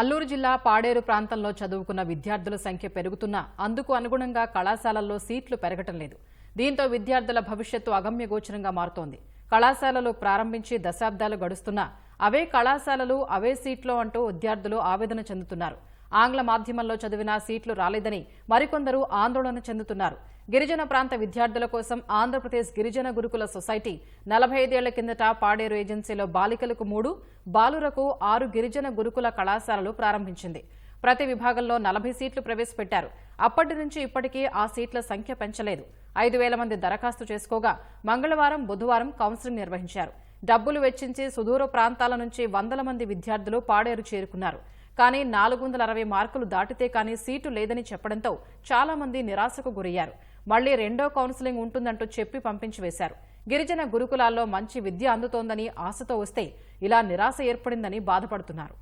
అల్లూరు జిల్లా పాడేరు ప్రాంతంలో చదువుకున్న విద్యార్థుల సంఖ్య పెరుగుతున్నా అందుకు అనుగుణంగా కళాశాలల్లో సీట్లు పెరగటం లేదు. దీంతో విద్యార్థుల భవిష్యత్తు అగమ్యగోచరంగా మారుతోంది. కళాశాలలు ప్రారంభించి దశాబ్దాలు గడుస్తున్నా అవే కళాశాలలు అవే సీట్లు అంటూ విద్యార్థులు ఆవేదన చెందుతున్నారు. ఆంగ్ల మాధ్యమంలో చదివినా సీట్లు రాలేదని మరికొందరు ఆందోళన చెందుతున్నారు. గిరిజన ప్రాంత విద్యార్థుల కోసం ఆంధ్రప్రదేశ్ గిరిజన గురుకుల సొసైటీ నలభై ఐదేళ్ళ కిందట పాడేరు ఏజెన్సీలో బాలికలకు మూడు బాలురకు ఆరు గిరిజన గురుకుల కళాశాలలు ప్రారంభించింది. ప్రతి విభాగంలో నలభై సీట్లు ప్రవేశపెట్టారు. అప్పటి నుంచి ఇప్పటికీ ఆ సీట్ల సంఖ్య పెంచలేదు. ఐదు వేల మంది దరఖాస్తు చేసుకోగా మంగళవారం బుధవారం కౌన్సిలింగ్ నిర్వహించారు. డబ్బులు వెచ్చించి సుదూర ప్రాంతాల నుంచి వందల మంది విద్యార్థులు పాడేరు చేరుకున్నారు. కానీ నాలుగు వందల అరవై మార్కులు దాటితే కానీ సీటు లేదని చెప్పడంతో చాలా మంది నిరాశకు గురయ్యారు. మళ్ళీ రెండో కౌన్సిలింగ్ ఉంటుందంటూ చెప్పి పంపించి వేశారు. గిరిజన గురుకులాల్లో మంచి విద్య అందుతోందని ఆశతో వస్తే ఇలా నిరాశ ఏర్పడిందని బాధపడుతున్నారు.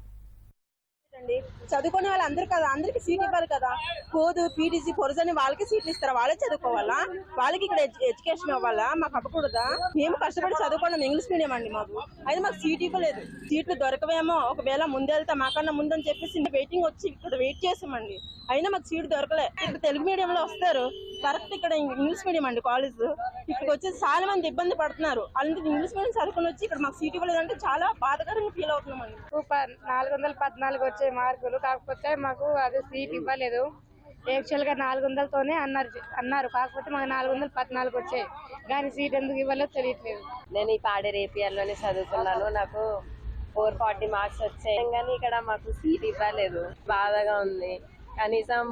అండి. చదువుకునే వాళ్ళు అందరూ కదా అందరికి సీట్ ఇవ్వాలి కదా. కోదు పీటీసీ పొరసని వాళ్ళకి సీట్లు ఇస్తారు? వాళ్ళే చదువుకోవాలా? వాళ్ళకి ఇక్కడ ఎడ్యుకేషన్ ఇవ్వాలా? మాకు అవ్వకూడదా? మేము కష్టపడి చదువుకున్నాం ఇంగ్లీష్ మీడియం అండి మాకు. అయితే మాకు సీట్ ఇవ్వలేదు. సీట్లు దొరకవేమో. ఒకవేళ ముందెళ్తా మాకన్నా ముందని చెప్పేసి వెయిటింగ్ వచ్చి ఇక్కడ వెయిట్ చేసామండి. అయినా మాకు సీట్ దొరకలే. ఇక్కడ తెలుగు మీడియంలో వస్తారు. కరెక్ట్ ఇక్కడ ఇంగ్లీష్ మీడియం అండి కాలేజ్. ఇక్కడికి వచ్చి చాలా మంది ఇబ్బంది పడుతున్నారు. అలాంటి ఇంగ్లీష్ మీడియం చదువుకుని వచ్చి ఇక్కడ మాకు సీట్ ఇవ్వలేదంటే చాలా బాధకరంగా ఫీల్ అవుతున్నామండి ప- నాలుగు వందల పద్నాలుగు వచ్చే మార్కులు. కాకపోతే మాకు అది సీట్ ఇవ్వలేదు. యాక్చువల్గా నాలుగు వందలతోనే అన్నారు అన్నారు. కాకపోతే మాకు నాలుగు వందల పద్నాలుగు వచ్చాయి. కానీ సీట్ ఎందుకు ఇవ్వలేదో తెలియట్లేదు. నేను ఈ పాడేరు ఏపీఆర్లోనే చదువుకున్నాను నాకు ఫోర్ ఫార్టీ మార్క్స్ వచ్చాయి. కానీ ఇక్కడ మాకు సీట్ ఇవ్వలేదు. బాధగా ఉంది. కనీసం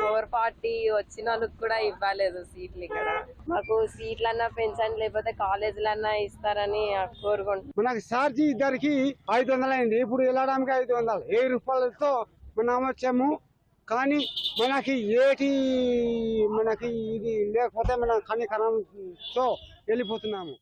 ఫోర్ ఫార్టీ వచ్చిన వాళ్ళకి కూడా ఇవ్వలేదు సీట్లు ఇక్కడ. మాకు సీట్లన్నా పెంచండి లేకపోతే కాలేజీలన్నా ఇస్తారని కోరుకుంటున్నాం. మనకి ఛార్జీ ఇద్దరికి ఐదు వందలు అయింది ఇప్పుడు వెళ్ళడానికి ఐదు వందలు? వెయ్యి రూపాయలతో మనం వచ్చాము. కానీ మనకి ఏటి మనకి ఇది లేకపోతే మనం కనికరంతో వెళ్ళిపోతున్నాము.